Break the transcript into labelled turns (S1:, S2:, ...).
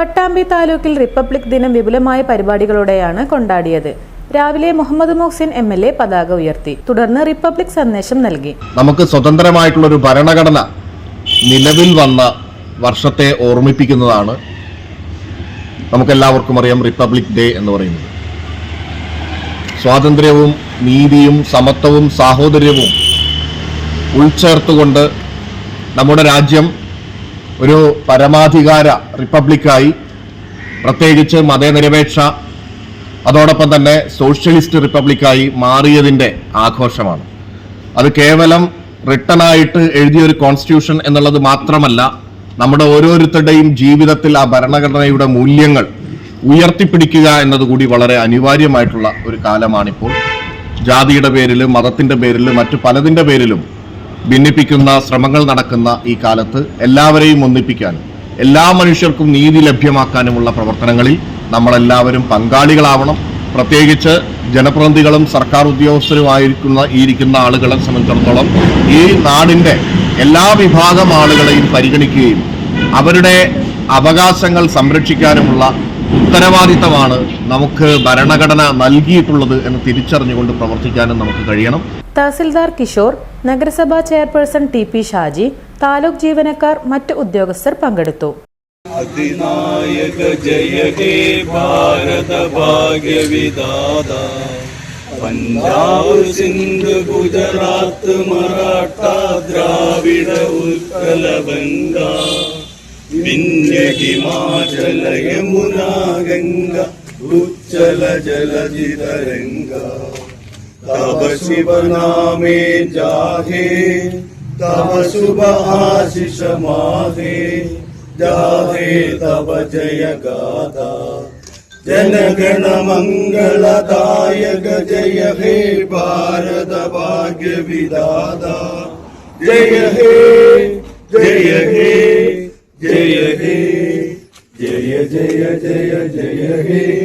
S1: പട്ടാമ്പി താലൂക്കിൽ റിപ്പബ്ലിക് ദിനം വിപുലമായ പരിപാടികളോടെയാണ് കൊണ്ടാടിയത്. രാവിലെ Muhammad Muhsin M L A പതാക ഉയർത്തി. തുടർന്ന് റിപ്പബ്ലിക് സന്ദേശം നൽകി.
S2: നമുക്ക് സ്വതന്ത്രമായിട്ടുള്ള ഒരു ഭരണഘടന നിലവിൽ വന്ന വർഷത്തെ ഓർമ്മിപ്പിക്കുന്നതാണ് നമുക്കെല്ലാവർക്കും അറിയാം റിപ്പബ്ലിക് ഡേ എന്ന് പറയുന്നത്. സ്വാതന്ത്ര്യവും നീതിയും സമത്വവും സാഹോദര്യവും ഉൾച്ചേർത്തുകൊണ്ട് നമ്മുടെ രാജ്യം ഒരു പരമാധികാര റിപ്പബ്ലിക്കായി പ്രത്യേകിച്ച് മതനിരപേക്ഷ അതോടൊപ്പം തന്നെ സോഷ്യലിസ്റ്റ് റിപ്പബ്ലിക്കായി മാറിയതിന്റെ ആഘോഷമാണ്. അത് കേവലം റിട്ടൺ ആയിട്ട് എഴുതിയ ഒരു കോൺസ്റ്റിറ്റ്യൂഷൻ എന്നുള്ളത് മാത്രമല്ല നമ്മുടെ ഓരോരുത്തരുടെയും ജീവിതത്തിൽ ആ ഭരണഘടനയുടെ മൂല്യങ്ങൾ ഉയർത്തിപ്പിടിക്കുക എന്നതുകൂടി വളരെ അനിവാര്യമായിട്ടുള്ള ഒരു കാലമാണിപ്പോൾ. ജാതിയുടെ പേരിലും മതത്തിന്റെ പേരിലും മറ്റു പലതിന്റെ പേരിലും ഭിന്നിപ്പിക്കുന്ന ശ്രമങ്ങൾ നടക്കുന്ന ഈ കാലത്ത് എല്ലാവരെയും ഒന്നിപ്പിക്കാനും എല്ലാ മനുഷ്യർക്കും നീതി ലഭ്യമാക്കാനുമുള്ള പ്രവർത്തനങ്ങളിൽ നമ്മളെല്ലാവരും പങ്കാളികളാവണം. പ്രത്യേകിച്ച് ജനപ്രതിനിധികളും സർക്കാർ ഉദ്യോഗസ്ഥരുമായിരിക്കുന്ന ഇരിക്കുന്ന ആളുകളെ സംബന്ധിച്ചിടത്തോളം ഈ നാടിന്റെ എല്ലാ വിഭാഗം ആളുകളെയും പരിഗണിക്കുകയും അവരുടെ അവകാശങ്ങൾ സംരക്ഷിക്കാനുമുള്ള ഉത്തരവാദിത്തമാണ് നമുക്ക് ഭരണഘടന നൽകിയിട്ടുള്ളത് എന്ന് തിരിച്ചറിഞ്ഞുകൊണ്ട് പ്രവർത്തിക്കാനും നമുക്ക് കഴിയണം.
S1: തഹസിൽദാർ കിഷോർ നഗരസഭാ chairperson T P Shaji taluk ജീവനക്കാർ മറ്റ് ഉദ്യോഗസ്ഥർ പങ്കെടുത്തു.
S3: ഭാരത പഞ്ചാബ് സിന്ധ് ഗുജറാത്ത് മറാഠ ദ്രാവിഡ ഉത്കല विंध्य हिमाचल यमुना गंगा उच्चल तरंगा तब शिव नामे जाहे तब शुभ आशिष माहे जाहे तव जय गाथा जनगण मंगलदायक जय हे भारत भाग्य विदाता जय हे जय हे जय हे जय जय जय जय हे